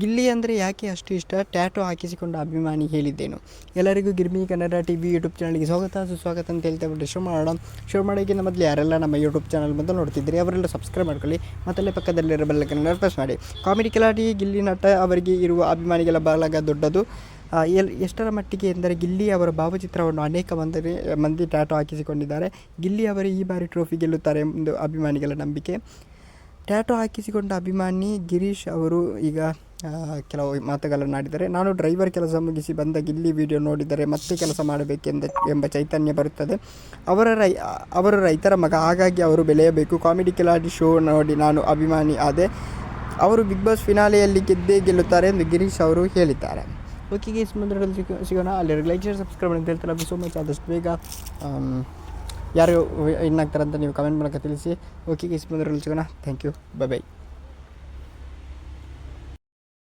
ಗಿಲ್ಲಿ ಅಂದರೆ ಯಾಕೆ ಅಷ್ಟು ಇಷ್ಟ? ಟ್ಯಾಟೋ ಹಾಕಿಸಿಕೊಂಡ ಅಭಿಮಾನಿ ಹೇಳಿದ್ದೇನು. ಎಲ್ಲರಿಗೂ Girmi Kannada T V YouTube ಚಾನಲ್ಗೆ ಸ್ವಾಗತ. ಸುಸ್ವಾಗತ ಅಂತ ಹೇಳ್ತಾ ಬಿಟ್ಟು ಶುರು ಮಾಡೋಣ. ಶುರು ಮಾಡೋಕ್ಕಿಂತ ಮೊದಲು ಯಾರೆಲ್ಲ ನಮ್ಮ ಯೂಟ್ಯೂಬ್ ಚಾನಲ್ ಮೊದಲು ನೋಡ್ತಿದ್ರಿ ಅವರೆಲ್ಲ ಸಬ್ಸ್ಕ್ರೈಬ್ ಮಾಡ್ಕೊಳ್ಳಿ. ಮತ್ತಲ್ಲೇ ಪಕ್ಕದಲ್ಲಿರೋ ಬೆಲ್ಲಕ್ಕನ್ನು ಪ್ರೆಸ್ ಮಾಡಿ. ಕಾಮಿಡಿ ಕಿಲಾಡಿ, ಗಿಲ್ಲಿ ನಟ ಅವರಿಗೆ ಇರುವ ಅಭಿಮಾನಿಗಳ ಬಳಗ ದೊಡ್ಡದು. ಎಲ್, ಎಷ್ಟರ ಮಟ್ಟಿಗೆ ಎಂದರೆ ಗಿಲ್ಲಿ ಅವರ ಭಾವಚಿತ್ರವನ್ನು ಅನೇಕ ಮಂದಿ ಮಂದಿ ಟ್ಯಾಟೋ ಹಾಕಿಸಿಕೊಂಡಿದ್ದಾರೆ. ಗಿಲ್ಲಿ ಅವರು ಈ ಬಾರಿ ಟ್ರೋಫಿ ಗೆಲ್ಲುತ್ತಾರೆ ಎಂದು ಅಭಿಮಾನಿಗಳ ನಂಬಿಕೆ. ಟ್ಯಾಟೋ ಹಾಕಿಸಿಕೊಂಡ ಅಭಿಮಾನಿ ಗಿರೀಶ್ ಅವರು ಈಗ ಕೆಲವು ಮಾತುಗಳನ್ನು ಆಡಿದ್ದಾರೆ. ನಾನು ಡ್ರೈವರ್ ಕೆಲಸ ಮುಗಿಸಿ ಬಂದಾಗ ಇಲ್ಲಿ ವಿಡಿಯೋ ನೋಡಿದರೆ ಮತ್ತೆ ಕೆಲಸ ಮಾಡಬೇಕೆಂದ, ಎಂಬ ಚೈತನ್ಯ ಬರುತ್ತದೆ. ಅವರ ರೈ ಅವರ ರೈತರ ಮಗ, ಹಾಗಾಗಿ ಅವರು ಬೆಳೆಯಬೇಕು. ಕಾಮಿಡಿ ಕಿಲಾಡಿ ಶೋ ನೋಡಿ ನಾನು ಅಭಿಮಾನಿ ಆದೆ. ಅವರು ಬಿಗ್ ಬಾಸ್ ಫಿನಾಲೆಯಲ್ಲಿ ಗೆದ್ದೇ ಗೆಲ್ಲುತ್ತಾರೆ ಎಂದು ಗಿರೀಶ್ ಅವರು ಹೇಳಿದ್ದಾರೆ. ಓಕೆ ಗೀಸ್ ಮುಂದೆ ಸಿಗೋಣ. ಅಲ್ಲಿ ಲೈಕ್ ಶೇರ್ ಸಬ್ಸ್ಕ್ರೈಬ್ ಅಂತ ಹೇಳ್ತಾರೆ ಸೋ ಮಚ್ ಆದಷ್ಟು ಬೇಗ ಯಾರು ಏನಾಗ್ತಾರೆ ಅಂತ ನೀವು ಕಮೆಂಟ್ ಮೂಲಕ ತಿಳಿಸಿ. ಓಕೆ ಇಸ್ ಬಂದರೆ ಸಿಗೋಣ. Thank you bye bye